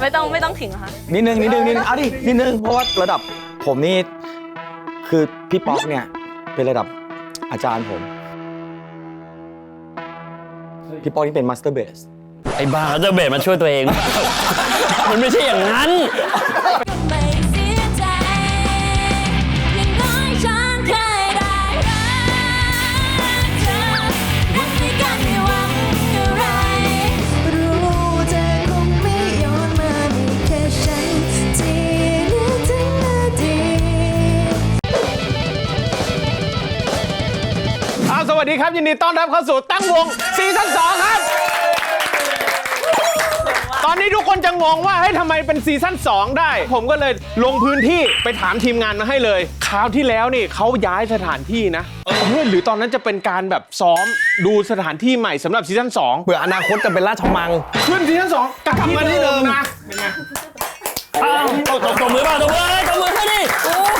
ไม่ต้องไม่ต้องถึงค่ะนิดนึงนิดนึงนิดนึงเอาดินิดนึงเพราะว่าระดับผมนี่คือพี่ป๊อกเนี่ยเป็นระดับอาจารย์ผม พี่ป๊อกนี่เป็นมาสเตอร์เบสไอ้บ้าเขาจะเบรมาช่วยตัวเอง มันไม่ใช่อย่างนั้น วสวัสดีครับ ยินดีต้อนรับเข้าสู่ตั้งวงซีซั่นสองครับ ตอนนี้ทุกคนจะงงว่าเฮ้ยทำไมเป็นซีซั่น2 ได้ ผมก็เลยลงพื้นที่ไปถามทีมงานมาให้เลย คราวที่แล้วนี่เขาย้ายสถานที่นะเออหรือตอนนั้นจะเป็นการแบบซ้อมดูสถานที่ใหม่สำหรับซีซั่น2เผื่ออนาคตจะเป็นราชมัง ขึ้นซีซั่น2กลับมาที่เดิมนะอ้าวตบตบตบมือเปล่าตบมือตบมือให้ดิโอ้โห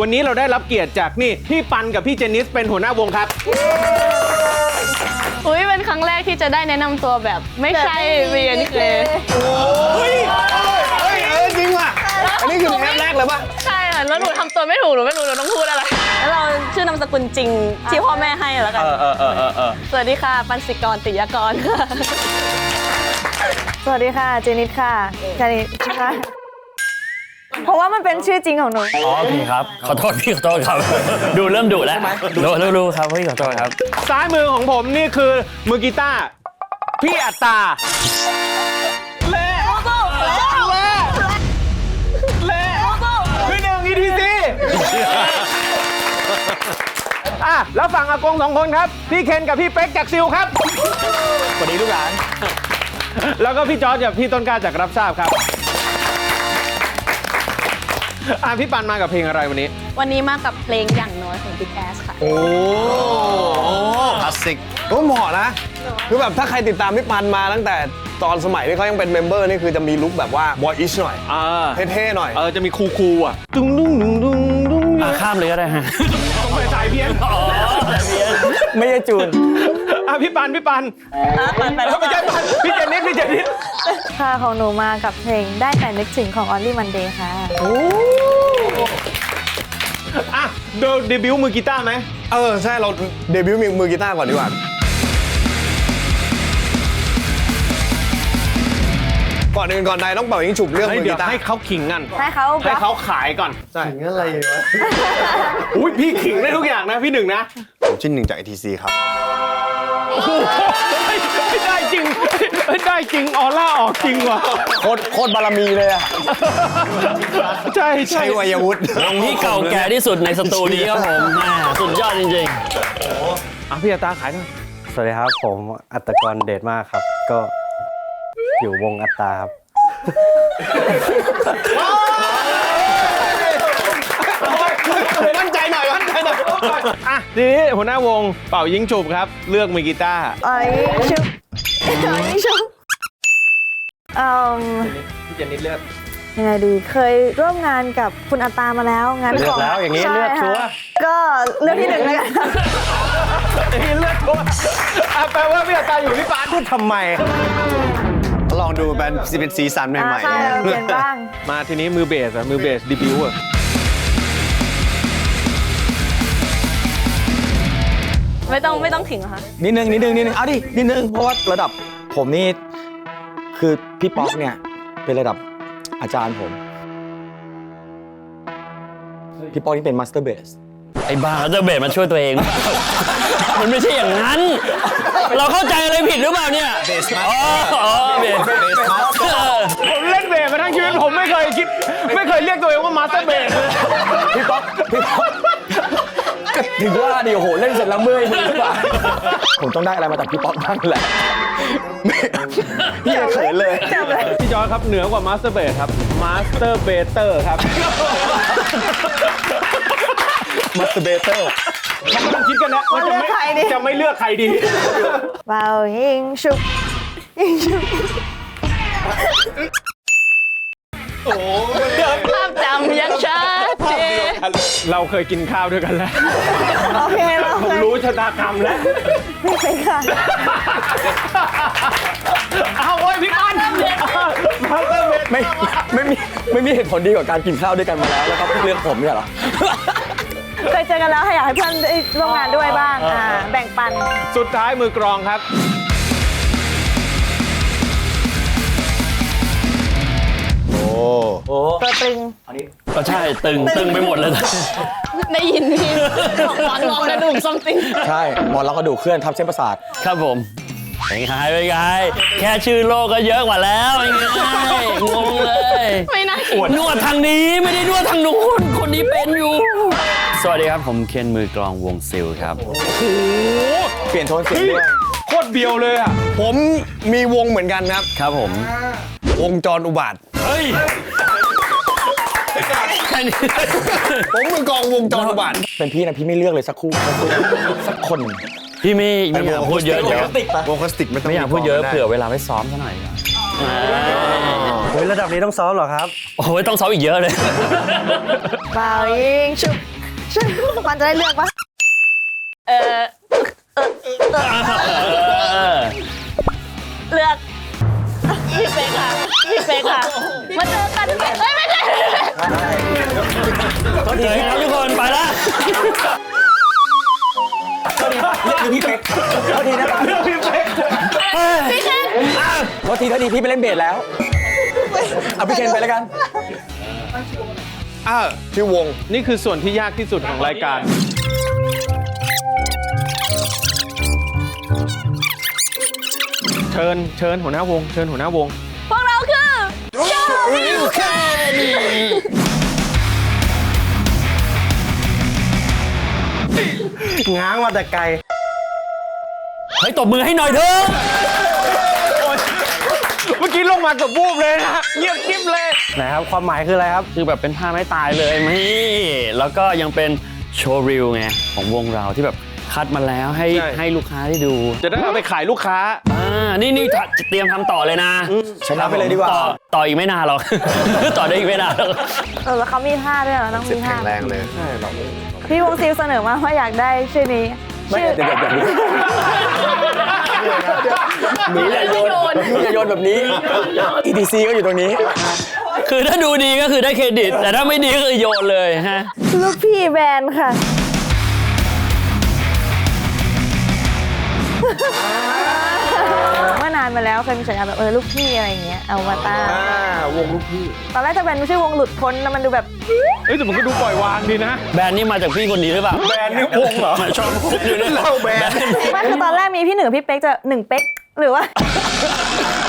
วันนี้เราได้รับเกียรติจากนี่พี่ปันกับพี่เจนนิสเป็นหัวหน้าวงครับ อุ้ยเป็นครั้งแรกที่จะได้แนะนำตัวแบบไม่ใช่ BNK เฮ้ยเอ้ยจริงว่ะ อันนี้คือแอปแรกเลยป่ะใช่ค่ะแล้วหนูทำตัวไม่ถูกหนูไม่รู้หนูต้องพูดอะไรแล้วเราชื่อนามสกุลจริงที่พ่อแม่ให้แล้วกันเออเออเออเออเออสวัสดีค่ะ ปันสิกรติยากรค่ะ สวัสดีค่ะ เจนิดค่ะแค่นี้ค่ะ เพราะว่ามันเป็นชื่อจริงของหนู อ๋อโอเคครับ ขอโทษพี่ขอโทษครับ ดูเริ่มดุแล้วดูดูดูครับพี่ขอโทษครับ ซ้ายมือของผมนี่คือมือกีตาร์พี่อัตตาเล่เล่เล่เล่พี่หนึ่ง ETC อะแล้วฝั่งอากงสองคนครับ พี่เคนกับพี่เป๊กจากซิลครับสวัสดีลูกหลาน แล้วก็พี่จอร์จกับพี่ต้นกล้าจากรับทราบครับ อะพี่ปันมากับเพลงอะไรวันนี้ วันนี้มากับเพลงอย่างน้อยของ Big Ass ค่ะ โอ้คลาสสิกก็เหมาะนะ คือแบบถ้าใครติดตามพี่ปันมาตั้งแต่ตอนสมัยที่เขายังเป็นเมมเบอร์นี่คือจะมีลุคแบบว่าบอยอิชหน่อย อ่าเท่ๆหน่อย เออจะมีคูคูๆอะดุ้งดุ้งดุ้งดุ้งดุ้งอะข้ามเลยก็ได้ฮะต้องไปสายเพี้ยนอ๋อแต่เพี้ยนไม่ใช่จูน อะพี่ปันพี่ปันปันไปแล้วไม่ใช่ปันพี่เจนนิสพี่เจนนิสค่ะของหนูมากับเพลงได้แต่นึกถึงของ Only Monday ค่ะอะเดเดบิวต์มือกีตาร์ไหมเออ ใช่เราเดบิวต์มีมือกีตาร์ก่อนดีกว่าก่อนอื่นก่อนใดต้องเป่ายิงฉุบเรื่องให้มือเดี๋ยกีวตาร์ให้เขาขิงกันให้เขาให้เขาขายก่อนใช่อะไรวะอุ้ยพี่ขิงได้ทุกอย่างนะพี่หนึ่งนะผมชิ้นหนึ่งจาก ATC ครับ โอ้โหได้จริง ได้จริง ออร่าออกจริงว่ะ โคตรโคตรบารมีเลยอะใช่ใช่ใช้วัยวุฒิวงที่เก่าแก่ที่สุดในสตูนี้ครับผมแม่สุดยอดจริงอะพี่อัตราขายหน่อยสวัสดีครับ ผมอัตกรเดชมากครับ ก็อยู่วงอัตตาครับมั่นใจหน่อยมั่นใจหน่ อยอะทีนี้หัวหน้าวงเป่ายิงฉุบครับ เลือกมือกีตาร์อ๋อยชุบอ๋อยชุบเอ่อพี่เจนนิสเลือกยังไงดีเคยร่วมงานกับคุณอัตตามาแล้วงานเลือกของแล้วอย่างนี้ใช่เลือกชัวร์ค่ะก็เลือกที่หนึ่งแล้วกันเอ้ยเลือกตัวอะแปลว่าพี่อัตราอยู่ที่ปานพูดทำไม ลองดูเป็นเป็นสีสันใหอ่าม่ใช่เราเปลี่ยนบ้าง มาทีนี้มือเบสอะมือเบสดีบิวอะ ไม่ต้องไม่ต้องถึงค่ะนิดนึงนิดนึงนิดนึงเอาดินิดนึงเพราะว่าระดับผมนี่คือพี่ป๊อกเนี่ยเป็นระดับอาจารย์ผม พี่ป๊อกนี่เป็นมาสเตอร์เบสๆไอ้บ้าเขาจะเบรมาช่วยตัวเอง มันไม่ใช่อย่างนั้น เราเข้าใจอะไรผิดหรือเปล่าเนี่ยๆเบสมาอ๋ออ๋อเบรเบสมาเออผมเล่นเบสมาทั้งชีวิตผมไม่เคยคิด ไม่เคยเรียกตัวเองว่ามาสเตอร์เบสเลยพี่ป๊อกพี่ป๊อกก็ ถึงว่าดิโอ้โหเล่นเสร็จแล้วเมื่อยมือหรือเปล่าผมต้องได้อะไรมาจากพี่ป๊อกบ้างแหละพี่เขินเลยพี่จอยครับเหนือกว่ามาสเตอร์เบสครับมาสเตอร์เบเตอร์ครับมาสเตอร์เบเตอร์เราต้องคิดกันนะว่าจะไม่ว่าเลือกใครดีจะไม่เลือกใครดีเบายิงชุบยิงชุบภาพจำยังชั ดเจนเราเคยกินข้าวด้วยกันแล้ว โอเคเราผมเคยรู้ชะตากรรมแล้ว ไม่เคยค่ะ เอาโอ้ยพี่ปันไม่ไม่มีไม่มีเหตุผลดีกว่าการกินข้าวด้วยกันมาแล้วแล้วก็เลือกผมเนี่ยเหรอ เคยเจอกันแล้วค่ะอยากให้เพื่อนได้ร่วมงานด้วยบ้างอ่าแบ่งปัน สุดท้ายมือกรองครับ โอ้ตัวตรึงก็ใช่ตึงตึงไปหมดเลยได้ยินพี่บอกหมอนงอกระดูก something ใช่หมอนรองกระดูกเคลื่อนทับเส้นประสาทครับผมเป็นไงเป็นไงแค่ชื่อโลกก็เยอะกว่าแล้วเป็นไงงงเลยไม่น่านวดทางนี้ไม่ได้นวดทางนู้นคนนี้เป็นอยู่ สวัสดีครับผมเคนมือกลองวงซิลครับเปลี่ยนโทนเสียงด้วยโคตรเบียวเลยอะผมมีวงเหมือนกันครับ ครับผม วงจรอุบาท เฮ้ยแค่นี้ผมมือกลองวงจรอุบาทเป็นพี่นะพี่ไม่เลือกเลยสักคู่สักคู่สักคน พี่ไม่ไม่อยากพูดเยอะเดี๋ยววงคลาสติกไม่ต้องไม่อยากพูดเยอะมีกลงเผื่อเวลาไว้ซ้อมซะหน่อยครับเฮ้ยระดับนี้ต้องซ้อมเหรอครับ โอ้ยต้องซ้อมอีกเยอะเลยเปล่ายิงชุบชุบมันจะได้เลือกปะเออเลือกพี่เป๊กค่ะ พี่เป๊กค่ะ มาเจอกันเอ้ยไม่ใช่โอเคครับทุกคนไปละคือพี่เป๊กโทษทีนะครับพี่เคนโทษทีโทษทีพี่ไปเล่นเบสแล้ว เอาพี่เคนไปแล้วกันอ่าชื่อวง นี่คือส่วนที่ยากที่สุดของรายการ เชิญ เชิญหัวหน้าวง เชิญหัวหน้าวง เคนง้างมาแต่ไกล เฮ้ยตบมือให้หน่อยเถอะเมื่อกี้ลงมากับวูบเลยนะเงียบกริบเลยไหนครับความหมายคืออะไรครับ คือแบบเป็นท่าไม่ตายเลยไม่แล้วก็ยังเป็นโชว์ริลไงของวงเราที่แบบ คัดมาแล้วให้ใช่ ให้ลูกค้าได้ดูจะได้เอาไปขายลูกค้า อ่านี่นี่ถ้าเตรียมทำต่อเลยนะชนะไปเลยดีกว่า ต่อต่ออีกไม่นานหรอก ต่อได้อีกไม่นานหรอก เออแล้วเขามีท่าด้วยเหรอต้องมีท่าแรงเลย พี่วงซิลเสนอมาว่าอยากได้ชื่อนี้ไม่ชื่อเดี๋ยวเดี๋ยวเดี๋ยวหนูอย่าโยนหนูอย่าโยนแบบนี้ ETC ก็อยู่ตรงนี้ คือถ้าดูดีก็คือได้เครดิต แต่ถ้าไม่ดีก็คือโยนเลยฮะ ลูกพี่แบรนด์ค่ะ เมื่อนานมาแล้วเคยมีฉายาแบบเออลูกพี่อะไรอย่างเงี้ยเอามาตั้งอ่าวงลูกพี่ตอนแรกจะเป็นชื่อวงหลุดพ้นแล้วมันดูแบบเอ้ยแต่มันก็ดูปล่อยวางดีนะ แบรนด์นี่มาจากพี่คนนี้หรือเปล่าแบรนด์นี่วงเหรอชอบอยู่ในเล่าแบรนด์ ไม่คือตอนแรกมีพี่หนึ่งกับพี่เป๊กจะหนึ่งเป๊ก หรือว่า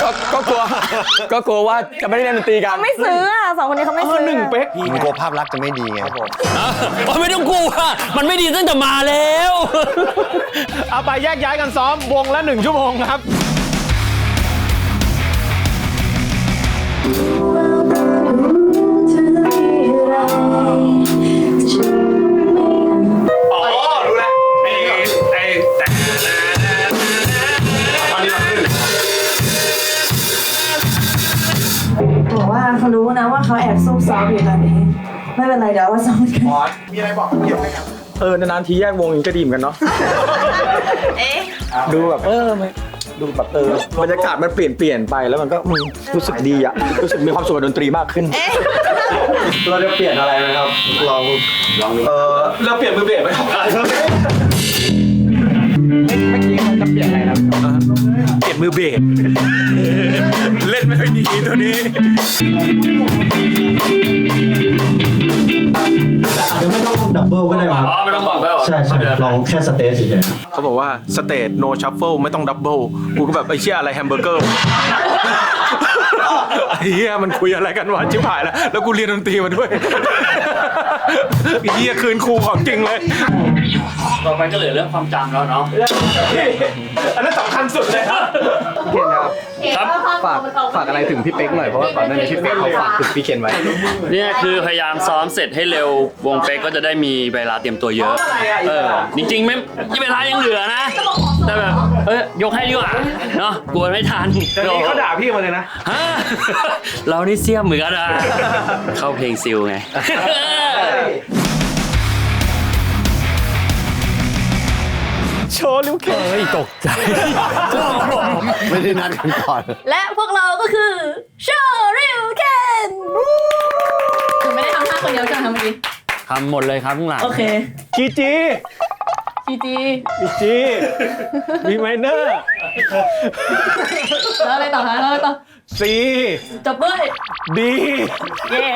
ก็ก็กลัว ก็กลัวว่าจะไม่ได้เล่นดนตรีกันไม่ซื้ออะสองคนนี้เขาไม่เอซื้ออหนึ่งเป๊กมันกลัวภาพลักษณ์จะไม่ดีไงโอ้ยไม่ต้องกลัวมันไม่ดีตั้งแต่มาแล้ว เอาไปแยกย้ายกันซ้อมวงละหนึ่งชั่วโมงครับ นะว่าเขาแอบซุ่มซ้อมอยู่ตอนนี้ ไม่เป็นไรเดี๋ยวเอาว่าซ้อมกันเออนานๆทีแยกวงอย่างนี้ก็ดีเหมือนกันเนาะดูแบบเออไม่ดูแบบเออบรรยากาศมันเปลี่ยนเปลี่ยนไปแล้วมันก็อืมรู้สึกดีอะรู้สึกมีความสุขกับดนตรีมากขึ้นเราจะเปลี่ยนอะไรไหมครับ ลองลองดู เออเราเปลี่ยนมือเบสไหมครับ มือเบสเล่นไม่ค่อยดีตัวนี้ไม่ต้องดับเบิลก็ได้ครับอ๋อไม่ต้องบอกแล้วใช่ใช่ลองแค่สเตจเฉยเขาบอกว่าสเตทโนชัฟเฟิลไม่ต้องดับเบิลกูก็แบบไอ้เชี่ยอะไรแฮมเบอร์เกอร์ ไอ้เหี้ยมันคุยอะไรกันวะชิบหายแล้ว แล้วกูเรียนดนตรีมาด้วยไอ้เหี้ยคืนครูของจริงเลย ต่อไปก็เหลือเรื่องความจำแล้วเนาะ อันนั้นสำคัญสุดเลยครับครับ ฝากฝากอะไรถึงพี่เป๊กหน่อยเพราะว่าก่อนหน้านี้พี่เป๊กเขาฝากถึงพี่เคนไว้ เนี่ยคือพยายามซ้อมเสร็จให้เร็ววงเป๊กก็จะได้มีเวลาเตรียมตัวเยอะเออจริงๆไม่เวลายังเหลือนะแต่แบบเอ้ยยกให้ดีกว่าเนาะกลัวไม่ทันแต่นี้เขาด่าพี่มาเลยนะฮะเรานี่เสียมเหมือนกันอะเข้าเพลงซิลไง โชว์ลิวเคยตกใจไม่ได้นัดกันก่อน และพวกเราก็คือโชว์ริวเคนหนูไม่ได้ทำท่าคนเดียวจังทำเมื่อกี้ทำหมดเลยครับข้างหลังโอเคจีจีจีจีจีจีบีไมเนอร์แล้วอะไรต่อฮะแล้วอะไรต่อสี่จบเลยดีเย่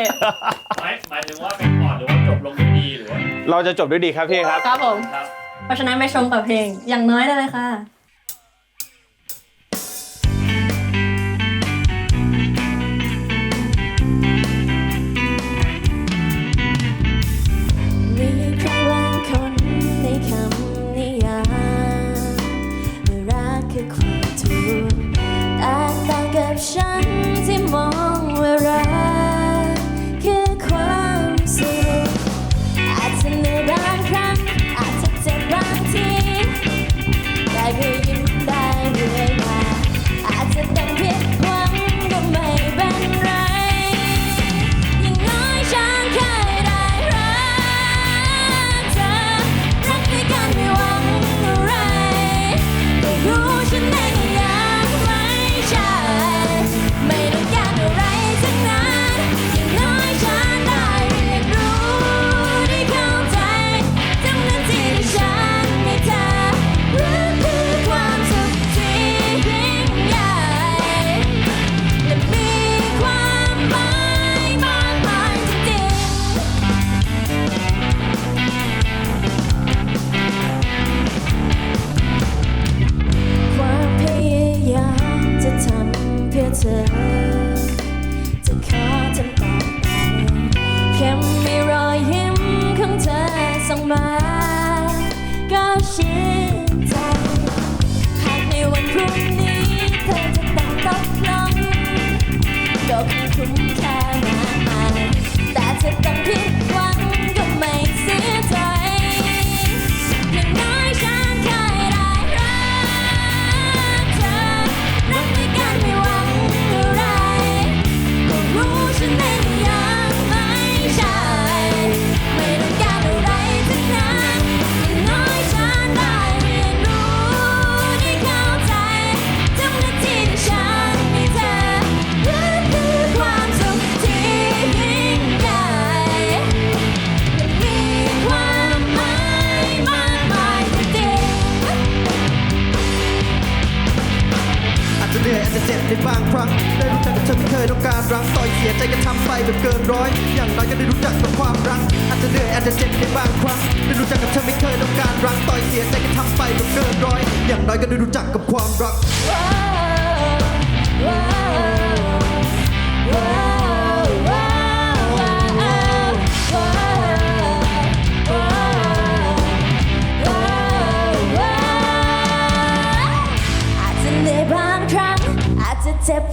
หมายถึงว่าเป็นก่อนหรือว่าจบลงด้วยดีหรือว่าเราจะจบด้วยดีครับพี่ครับครับผมครับ เพราะฉะนั้นไปชมกับเพลงอย่างน้อยได้เลยค่ะฉัน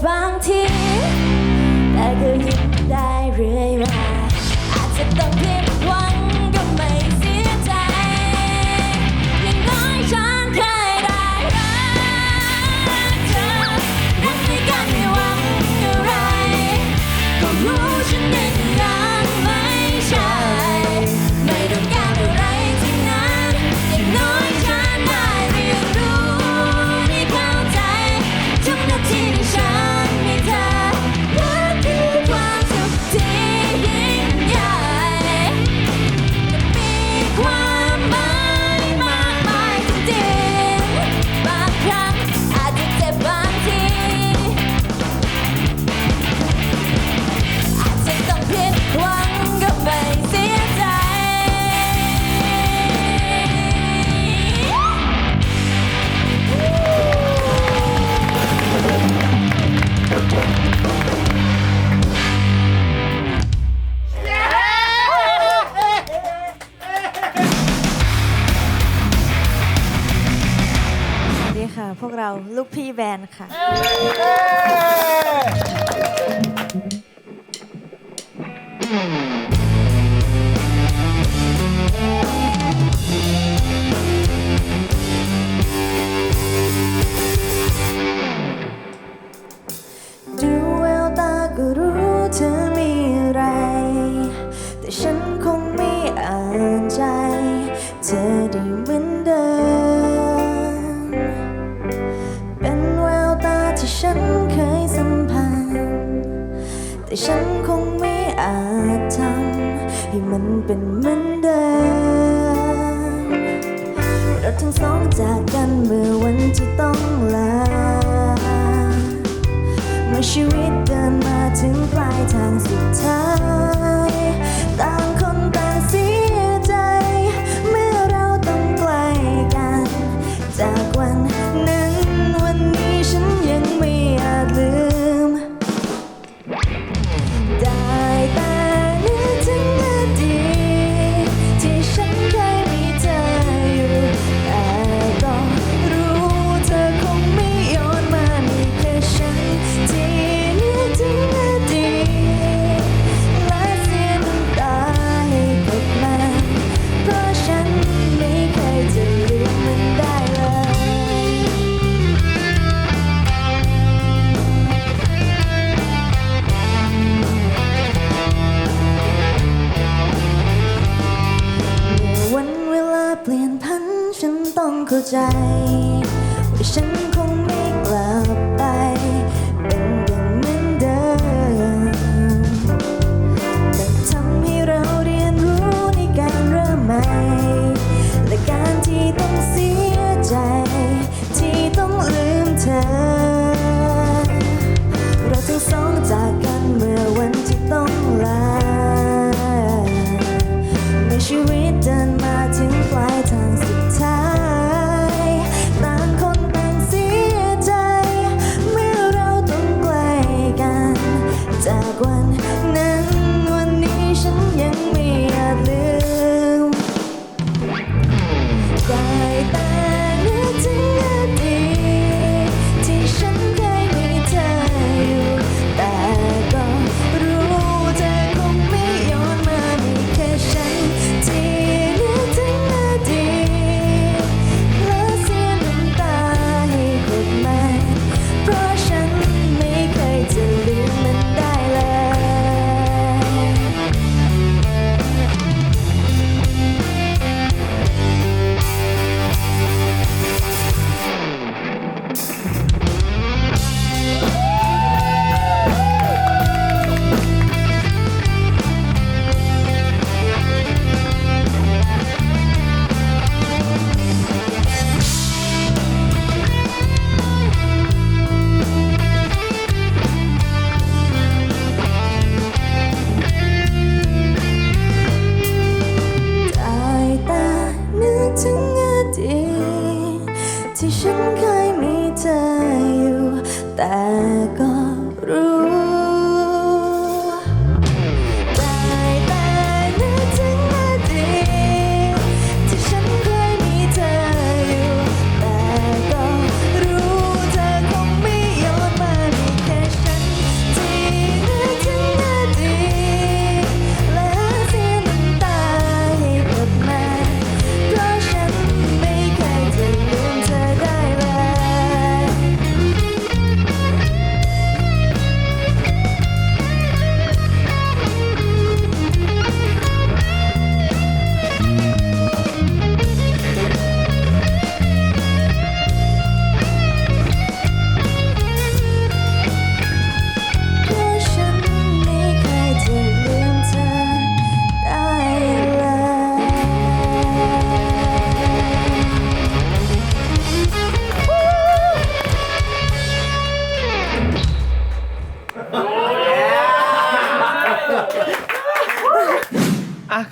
Bounty. Yay! แต่ฉันคงไม่อาจทำให้มันเป็นเหมือนเดิมเราทั้งสองจากกันเมื่อวันที่ต้องลา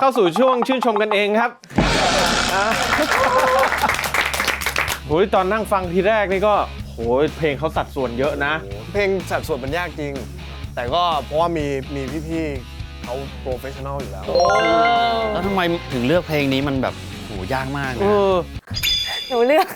เข้าสู่ช่วงชื่นชมกันเองครับอะโอ้ยตอนนั่งฟังทีแรกนี่ก็โหยเพลงเขาสัดส่วนเยอะนะ เพลงสัดส่วนมันยากจริง แต่ก็เพราะว่ามีมีพี่ๆเขาโปรเฟชชั่นอลอยู่แล้ว แล้วทำไมถึงเลือกเพลงนี้มันแบบโหยากมากเอนะอ หนูเลือก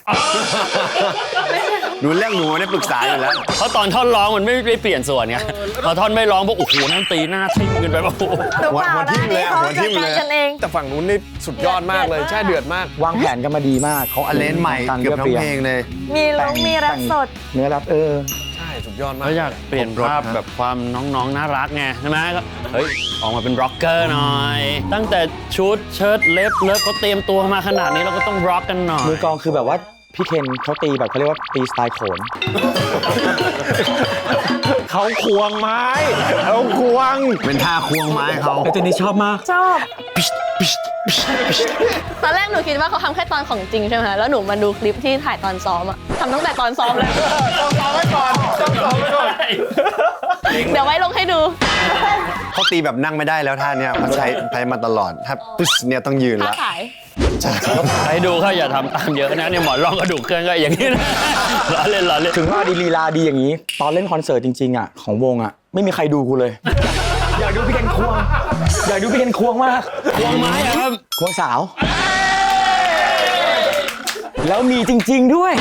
หนูเรื่องหนูไม่ได้ปรึกษาอยู่แล้ว เพราะตอนท่อนร้องมันไม่ได้เปลี่ยนส่วนไงพอท่อนไม่ร้องพวกโอ้โหนั่นตีหน้าทิ่มกันไปแบบโอ้โหหนูเปล่าหัวนะทิ่มอันเลยนี้อะเขาหัวจัทิ่ดมกาเลรยกันเอง แต่ฝั่งนู้นนี่สุดยอดมากเลยเดือดใช่เดือดมาก วางแผนกันมาดีมากเขาอเลนใหม่เกือบทั้งเพลงเลย มีลงมีรับสด เนื้อรับเออใช่ สุดยอดมาก เขาอยากเปลี่ยนภาพแบบความน้องๆ น่ารักไงใช่ไหมก็เฮ้ย ออกมาเป็นร็อกเกอร์หน่อย ตั้งแต่ชุดเชิ้ตเล็บเลิฟเขาเตรียมตัวมาขนาดนี้เราก็ต้องร็อกกันหน่อยมือกลองคือแบบว่าพี่เคนเขาตีแบบเขาเรียกว่าตีสไตล์โขนข เขาควงไม้เขาควงเป็นท่าควงไม้เขาตัวนี้ชอบมาก ชอบ ตอนแรกหนูคิดว่าเขาทำแค่ตอนของจริงใช่ไหมคะแล้วหนูมาดูคลิปที่ถ่ายตอนซ้อมอะทำตั้งแต่ตอนซ้อมเลยต้องซ้อมไว้ก่อนต้องซ้อมไว้ก่อนเดี๋ยวไว้ลงให้ดู เขาตีแบบนั่งไม่ได้แล้วท่าเนี้ยเขาใช้ใช้มาตลอด ถ้าปึ๊สเนี่ยต้องยืนค้าละขาย ให้ดูเขาอย่าทำตามเยอะนะเนี่ยหมอนรองกระดูกเคลื่อนก็อย่างนี้นะล้อเล่นล้อเล่นถึงว่าดีลีลาดีอย่างนี้ ตอนเล่นคอนเสิร์ตจริงๆอะของวงอะไม่มีใครดูกูเลย อยากดูพี่เคนควง อยากดูพี่เคนควงมากควงไม้อะครับควงสาว แล้วมีจริง ๆด้วย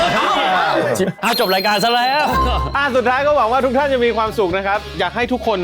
อ้าวจบรายการซะแล้ว อะสุดท้ายก็หวังว่าทุกท่านจะมีความสุขนะครับ อยากให้ทุกคน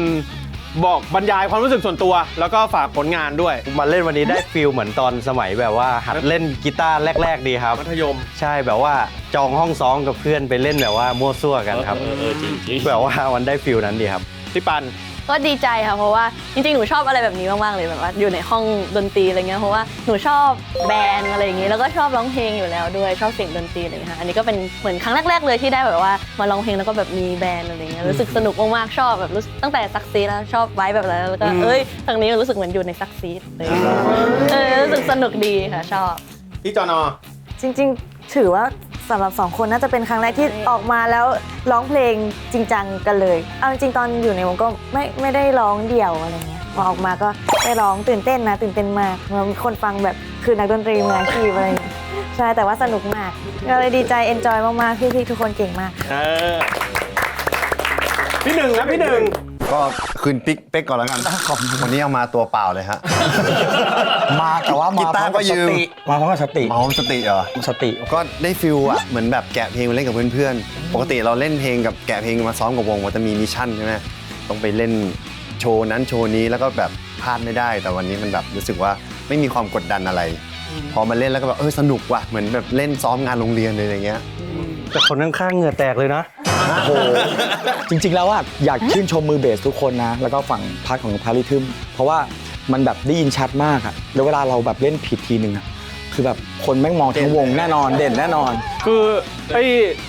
บอกบรรยายความรู้สึกส่วนตัว แล้วก็ฝากผลงานด้วย มาเล่นวันนี้ได้ฟิลเหมือนตอนสมัยแบบว่าหัดเล่นกีตาร์แรก ๆ ดีครับ มัธยม ใช่แบบว่าจองห้องซ้อมกับเพื่อนไปเล่นแบบว่ามั่วซั่วกันครับ เออเออจริงๆแบบว่ามันได้ฟิลนั้นดีครับ พี่ปัน ก็ดีใจค่ะเพราะว่าจริงๆ หนูชอบอะไรแบบนี้มากๆเลยแบบว่าอยู่ในห้องดนตรีอะไรเงี้ยเพราะว่าหนูชอบแบนด์อะไรอย่างงี้แล้วก็ชอบร้องเพลงอยู่แล้วด้วยชอบเสียงดนตรีอะไรเงี้ยค่ะอันนี้ก็เป็นเหมือนครั้งแรก ๆ เลยที่ได้แบบว่ามาร้องเพลงแล้วก็แบบมีแบนด์อะไรเงี้ยรู้สึกสนุกมากๆชอบแบบรู้สึกตั้งแต่ซักซีแล้วชอบไว้แบบนั้นแล้วก็เอ้ยทางนี้รู้สึกเหมือนอยู่ในซักซีเลยเออรู้สึกสนุกดีค่ะชอบ พี่จอนอ จริงๆ ถือว่า สำหรับสองคนน่าจะเป็นครั้งแรกที่ออกมาแล้วร้องเพลงจริงจังกันเลย เอาจริงๆตอนอยู่ในวงก็ไม่ไม่ได้ร้องเดี่ยวอะไรเงี้ยพอออกมาก็ได้ร้องตื่นเต้นนะ ตื่นเต้นมากมีคนฟังแบบคือนักดนตรีมืออาชีพอะไรอย่างเงี้ยใช่แต่ว่าสนุกมากก็เลยดีใจเอนจอยมากๆพี่ๆทุกคนเก่งมาก เออพี่หนึ่งนะพี่หนึ่ง ก็คืนปิ๊กเป๊กก่อนแล้วกันวันนี้เอามาตัวเปล่าเลยฮะ มาแต่ว่ามากีตาร์ก็ยืมพร้อสติมาพร้อมกับสติเมาสติเหรอ สติ ก็ได้ฟิลอะเหมือนแบบแกะเพลงมาเล่นกับเพื่อนๆ ปกติเราเล่นเพลงกับแกะเพลงมาซ้อมกับวงมันจะมีมิชชั่นใช่ไหมต้องไปเล่นโชว์นั้นโชว์นี้แล้วก็แบบพลาดไม่ได้ แต่วันนี้มันแบบรู้สึกว่าไม่มีความกดดันอะไร พอมาเล่นแล้วก็แบบเออสนุกว่ะเหมือนแบบเล่นซ้อมงานโรงเรียนเลยอะไรเงี้ยแต่คนข้างๆเหงื่อแตกเลยนะ โอ้โหจริงๆแล้วอะอยากชื่นชมมือเบสทุกคนนะ แล้วก็ฝั่งพาร์ทของพาริทึม เพราะว่ามันแบบได้ยินชัดมากอะแล้วเวลาเราแบบเล่นผิดทีนึงอะคือแบบคนแม่งมองทั้งวงแน่นอนเด่นแน่นอน คือไอ้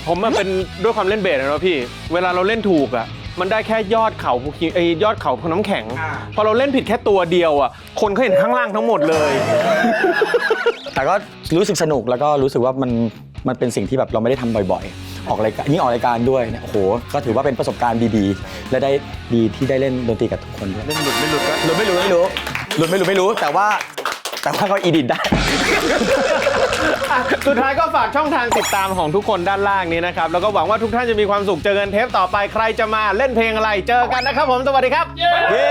ผมมันเป็นด้วยความเล่นเบสนะเนอะพี่ เวลาเราเล่นถูกอะมันได้แค่ยอดเขาภูขีไอ้ยอดเขาพน้ำแข็ง พอเราเล่นผิดแค่ตัวเดียวอะ คนเขาเห็นข้างล่างทั้งหมดเลย แต่ก็รู้สึกสนุกแล้วก็รู้สึกว่ามัน มันเป็นสิ่งที่แบบเราไม่ได้ทำบ่อยๆ ออกรายการนี่งออกรายการด้วยเนี่ยโอ้โหก็ถือว่าเป็นประสบการณ์ดีๆ และได้ดีที่ได้เล่นดนตรีกับทุกคนด้วยเล่นหลุดไม่หลุดก็หลุดไม่รู้ไม่รู้หลุดไม่รู้ไม่รู้ แต่ว่าแต่ว่าก็อีดิทได้อะสุดท้ายก็ฝากช่องทางติดตามของทุกคนด้านล่างนี้นะครับ แล้วก็หวังว่าทุกท่านจะมีความสุขเจอกันเทปต่อไปใครจะมาเล่นเพลงอะไรเจอกันนะครับผม สวัสดีครับ เย้